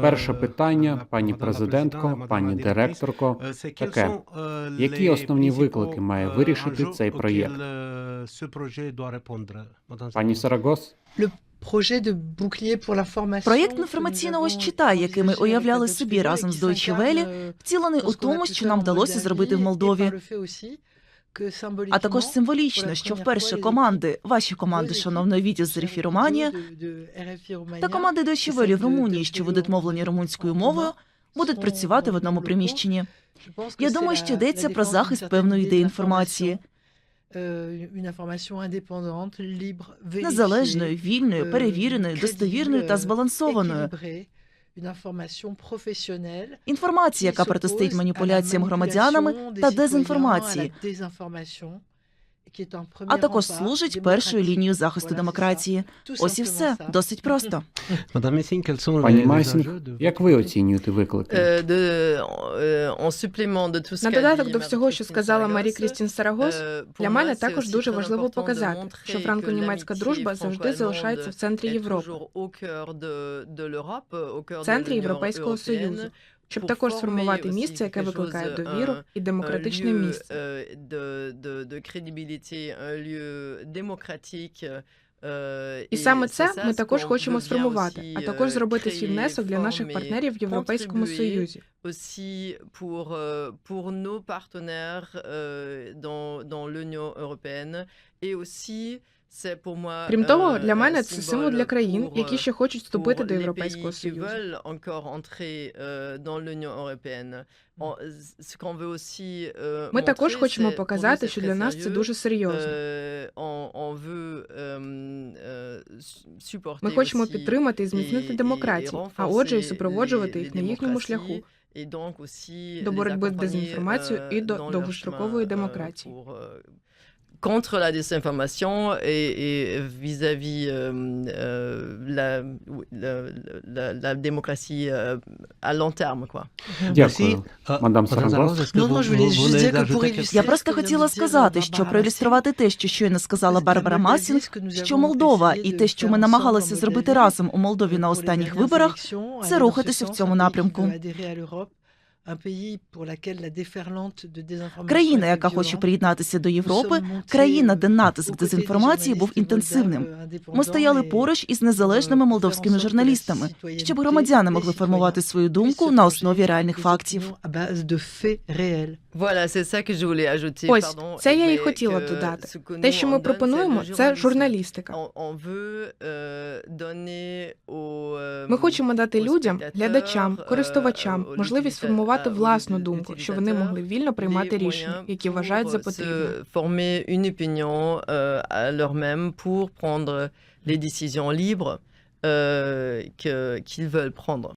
Перше питання, пані президентко, пані директорко, таке. Які основні виклики має вирішити цей проєкт? Пані Сарагос? Проєкт інформаційного щита, який ми уявляли собі разом з Deutsche Welle, вцілений у тому, що нам вдалося зробити в Молдові. А також символічно, що вперше команди, ваші команди, шановної відділ з РФІ Романія, та команди Welle в Румунії, що ведуть мовлення румунською мовою, будуть працювати в одному приміщенні. Я думаю, що йдеться про захист певної ідеї інформації, незалежною, вільною, перевіреною, достовірною та збалансованою. Інформація, яка протистоїть маніпуляціям громадянами та дезінформації, а також служить першою лінією захисту демократії. Ось і все досить просто. Пані Масінг, як ви оцінюєте виклики? Е, На На додаток до всього, що сказала Марі Крістін Сарагос, для мене також дуже важливо показати, що франко-німецька дружба завжди залишається в центрі Європи, в центрі Європейського Союзу, щоб також сформувати місце, яке викликає довіру і демократичне місце. І саме це ми також хочемо сформувати, а також зробити свій внесок для наших партнерів в Європейському Союзі. euh, euh, Крім того, euh, для мене це символ для країн, які euh, ще хочуть вступити до Європейського Союзу. euh, euh, Ми також хочемо показати, що для нас це дуже серйозно. Ми хочемо підтримати і зміцнити демократію, а отже, і супроводжувати їх на їхньому шляху до боротьби з дезінформацією і euh, до довгострокової euh, демократії. Contre la désinformation et, et vis-à-vis euh, euh, la, la, la, la démocratie euh, à long terme. Quoi. Дякую. Мадам Сарагос? Я просто хотіла сказати, що проілюструвати те, що щойно сказала Барбара Масінг, що Молдова і те, що ми намагалися зробити разом у Молдові на останніх виборах, це рухатися в цьому напрямку. Країна, яка хоче приєднатися до Європи, країна, де натиск дезінформації був інтенсивним. Ми стояли поруч із незалежними молдовськими журналістами, щоб громадяни могли формувати свою думку на основі реальних фактів. Voilà, c'est ça que je voulais ajouter. Ось, це я і хотіла додати. Те, що ми пропонуємо, це журналістика. Euh, euh, Ми хочемо дати людям, глядачам, euh, користувачам можливість формувати власну думку, щоб вони могли вільно приймати рішення, які вважають за потрібне. euh, les décisions libres euh, qu'ils veulent prendre.